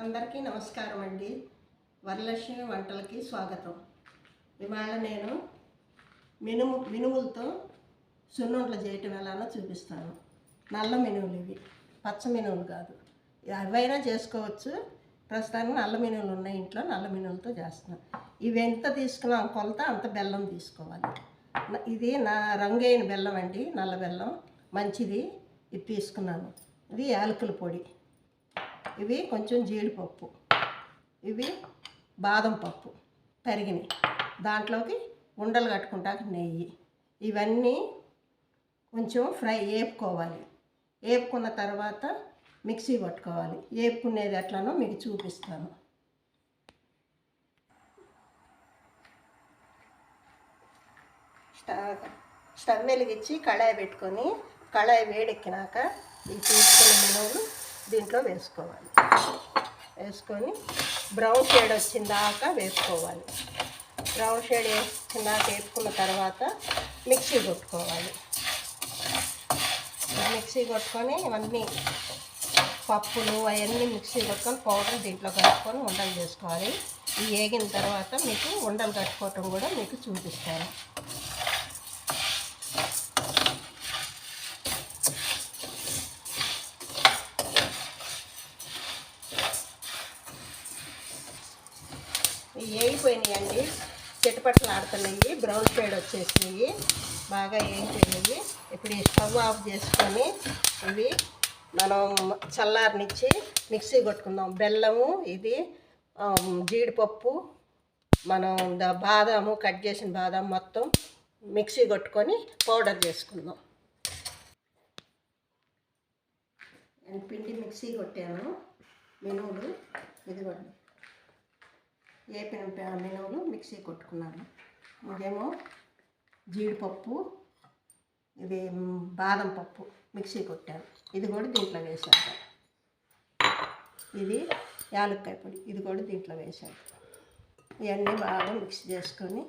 అందరికీ నమస్కారం అండి. వరలక్ష్మి వంటలకి స్వాగతం. ఇవాళ నేను మినుము మినుములతో సున్నుండలు చేయటం ఎలానో చూపిస్తాను. నల్ల మినుములు ఇవి. పచ్చ మినుములు కాదు. అవైనా చేసుకోవచ్చు. ప్రస్తుతానికి నల్ల మినుములు ఉన్నాయి ఇంట్లో. నల్ల మినుములతో చేస్తున్నాను. ఇవి ఎంత తీసుకున్నాం కొలత అంత బెల్లం తీసుకోవాలి. ఇది నా రంగైన బెల్లం అండి. నల్ల బెల్లం. మంచిది. ఇది తీసుకున్నాను. ఇది యాలకుల పొడి. ఇవి కొంచెం జీడిపప్పు. ఇవి బాదం పప్పు తరిగినవి దాంట్లోకి ఉండలు కట్టుకుంటాక నెయ్యి. ఇవన్నీ కొంచెం ఫ్రై వేపుకోవాలి వేపుకున్న తర్వాత మిక్సీ పట్టుకోవాలి. వేపుకునేది ఎట్లానో మీకు చూపిస్తాను. స్టవ్ స్టవ్ వెలిగించి కళాయి పెట్టుకొని కళాయి వేడెక్కినాక ఈ తీసుకున్న దీంట్లో వేసుకోవాలి. వేసుకొని బ్రౌన్ షేడ్ వచ్చిన దాకా వేసుకోవాలి. బ్రౌన్ షేడ్ వచ్చిన దాకా వేసుకున్న తర్వాత మిక్సీ కొట్టుకోవాలి. మిక్సీ కొట్టుకొని ఇవన్నీ పప్పులు అవన్నీ మిక్సీ కొట్టుకొని పౌడర్ దీంట్లో కలుపుకొని ఉండలు చేసుకోవాలి. ఇవి వేగిన తర్వాత మీకు ఉండలు కట్టుకోవటం కూడా మీకు చూపిస్తాను. వేగిపోయినాయండి చిట్టపట్టలు ఆడుతున్నాయి. బ్రౌన్ షేడ్ వచ్చేసినాయి బాగా వేగిపోయినాయి ఇప్పుడు ఈ స్టవ్ ఆఫ్ చేసుకొని ఇవి మనం చల్లారనిచ్చి మిక్సీ కొట్టుకుందాం. బెల్లము ఇది జీడిపప్పు మనం బాదాము కట్ చేసిన బాదాం మొత్తం మిక్సీ కొట్టుకొని పౌడర్ చేసుకుందాం. నేను పిండి మిక్సీ కొట్టాను. మినువులు ఇదిగోండి. వేపిన ప- మినువులు మిక్సీ కొట్టుకున్నాను. ఇదేమో జీడిపప్పు ఇది బాదం పప్పు మిక్సీ కొట్టాను. ఇది కూడా దీంట్లో వేసాను ఇది యాలక్కాయ పొడి ఇది కూడా దీంట్లో వేసాను ఇవన్నీ బాగా మిక్స్ చేసుకొని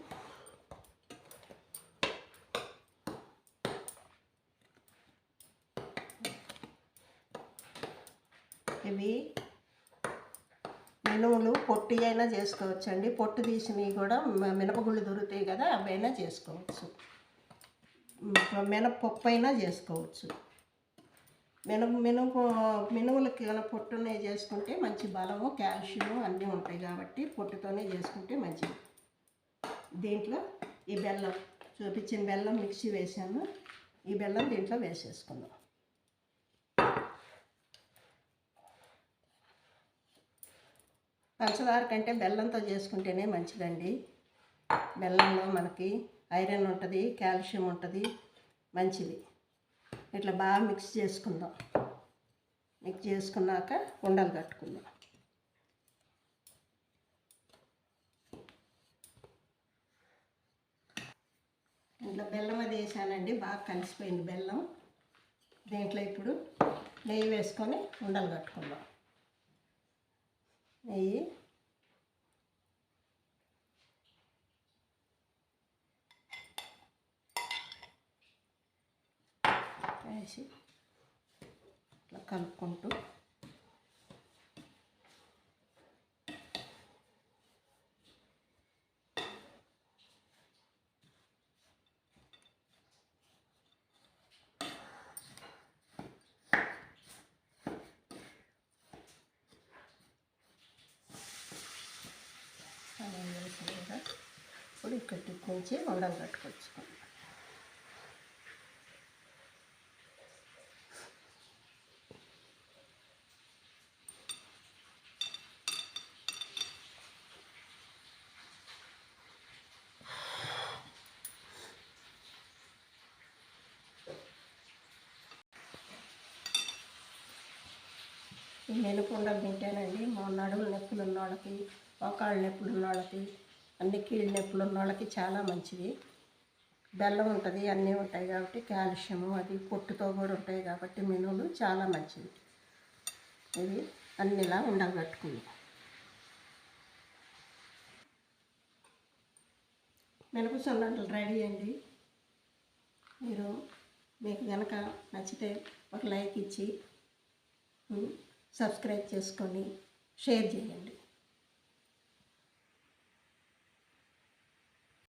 ఇవి మినుములు పొట్టి అయినా చేసుకోవచ్చు అండి పొట్టు తీసినవి కూడా మినపగుళ్ళు దొరుకుతాయి కదా అవైనా చేసుకోవచ్చు. మినపప్పు అయినా చేసుకోవచ్చు. మినుము మినుము మినుములకి గల పొట్టునే చేసుకుంటే మంచి బలము కాల్షియం అన్నీ ఉంటాయి కాబట్టి పొట్టుతోనే చేసుకుంటే మంచిది. దీంట్లో ఈ బెల్లం చూపించిన బెల్లం మిక్సీ వేసాను ఈ బెల్లం దీంట్లో వేసేసుకుందాం. పంచదార కంటే బెల్లంతో చేసుకుంటేనే మంచిదండి. బెల్లంలో మనకి ఐరన్ ఉంటుంది కాల్షియం ఉంటుంది మంచిది. ఇట్లా బాగా మిక్స్ చేసుకుందాం. మిక్స్ చేసుకున్నాక ఉండలు కట్టుకుందాం. ఇంట్లో బెల్లం అది వేసానండి బాగా కలిసిపోయింది బెల్లం. దీంట్లో ఇప్పుడు నెయ్యి వేసుకొని ఉండలు కట్టుకుందాం. నెయ్యి వేసి ఇట్లా కలుపుకుంటూ అలా వేసి కూడా ఇప్పుడు ఇక్కడ నుంచి ఉండలు కట్టుకొచ్చుకోండి ఈ మినపుండలు తింటేనండి మా నడుముల నొప్పులు ఉన్న వాళ్ళకి మోకాళ్ళ నొప్పులు ఉన్న వాళ్ళకి అన్ని కీళ్ళ నొప్పులు ఉన్న వాళ్ళకి చాలా మంచిది. బెల్లం ఉంటుంది అన్నీ ఉంటాయి కాబట్టి కాల్షియము అది పొట్టుతో కూడా ఉంటాయి కాబట్టి మినువులు చాలా మంచిది. ఇది అన్నిలా ఉండగట్టుకుంది. మినప సున్నట్లు రెడీ అండి. మీరు మీకు కనుక నచ్చితే ఒక లైక్ ఇచ్చి సబ్స్క్రైబ్ చేసుకొని షేర్ చేయండి.